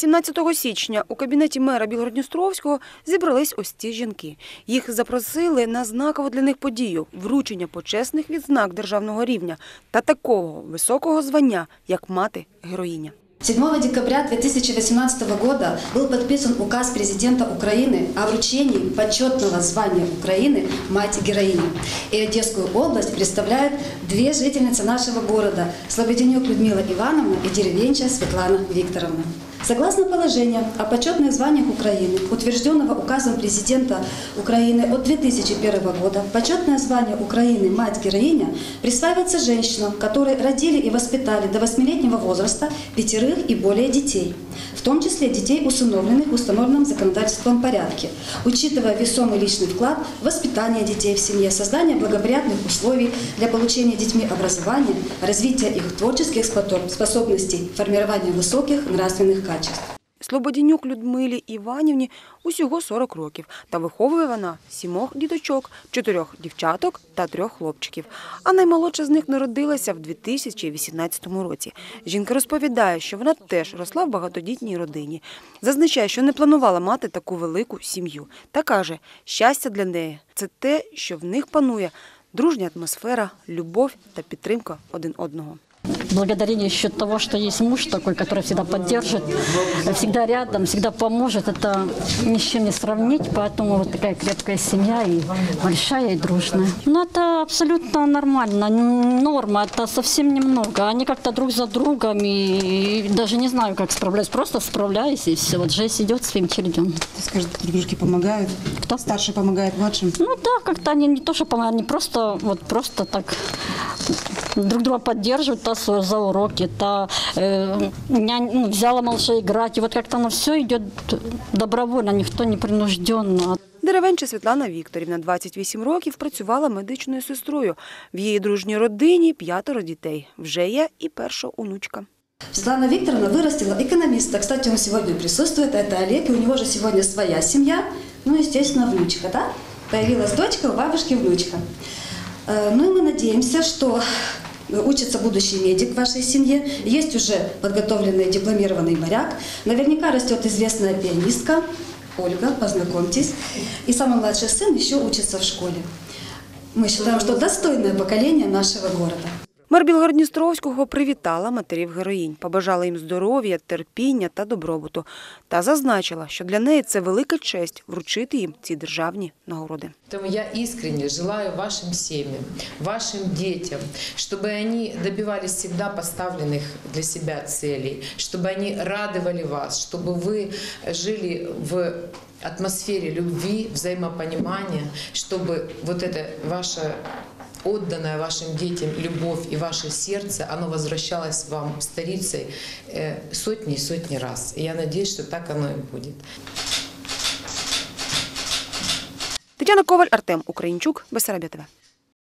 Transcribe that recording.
17 січня у кабінеті мера Білгородністровського зібрались ось ці жінки. Їх запросили на знакову для них подію – вручення почесних відзнак державного рівня та такого високого звання, як мати-героїня. 7 декабря 2018 года был подписан указ президента Украины о вручении почетного звания Украины «Мать-героиня». И Одесскую область представляют две жительницы нашего города – Слободенюк Людмила Ивановна и деревенча Светлана Викторовна. Согласно положениям о почетных званиях Украины, утвержденного указом президента Украины от 2001 года, почетное звание Украины «Мать-героиня» присваивается женщинам, которые родили и воспитали до 8-летнего возраста пятерых и более детей, в том числе детей, усыновленных в установленном законодательством порядке, учитывая весомый личный вклад в воспитание детей в семье, создание благоприятных условий для получения детьми образования, развития их творческих способностей, формирования высоких нравственных качеств. Слободенюк Людмилі Іванівні усього 40 років, та виховує вона сімох діточок, чотирьох дівчаток та трьох хлопчиків. А наймолодша з них народилася в 2018 році. Жінка розповідає, що вона теж росла в багатодітній родині. Зазначає, що не планувала мати таку велику сім'ю. Та каже, щастя для неї це те, що в них панує дружня атмосфера, любов та підтримка один одного. Благодарение еще того, что есть муж такой, который всегда поддержит, всегда рядом, всегда поможет, это ни с чем не сравнить, поэтому вот такая крепкая семья и большая и дружная. Ну, это абсолютно нормально, норма, это совсем немного. Они как-то друг за другом и даже не знаю, как справляюсь, просто справляюсь и все, вот жизнь идет своим чередом. Скажет, дружки помогают? Кто? Старший помогает младшим? Ну да, как-то они не то, что помогают, они просто, вот просто так друг друга поддерживают, та за уроки, та э, нянь, ну, взяла малыша играть. И вот как-то оно все идет добровольно, никто не принужденно. Деревенча Світлана Вікторівна, 28 років, працювала медичною сестрою. В її дружній родині п'ятеро дітей. Вже є і перша онучка. Светлана Викторовна вырастила экономиста. Кстати, он сегодня присутствует. Это Олег, и у него же сегодня своя семья. Ну, естественно, внучка, да? Появилась дочка, у бабушки внучка. Э, Ну и мы надеемся, что учится будущий медик в вашей семье, есть уже подготовленный дипломированный моряк, наверняка растет известная пианистка, Ольга, познакомьтесь, и самый младший сын еще учится в школе. Мы считаем, что достойное поколение нашего города. Мер Білгородністровського привітала матерів героїнь, побажала їм здоров'я, терпіння та добробуту. Та зазначила, що для неї це велика честь вручити їм ці державні нагороди. Поэтому я искренне желаю вашим семьям, вашим детям, чтобы они добивались всегда поставленных для себя целей, чтобы они радовали вас, чтобы вы жили в атмосфере любви, взаимопонимания, чтобы вот это ваше отданная вашим детям любовь и ваше сердце, оно возвращалось вам старицей э, сотни и сотни раз. И я надеюсь, что так оно и будет. Тетяна Коваль, Артем Українчук, Бесарабія.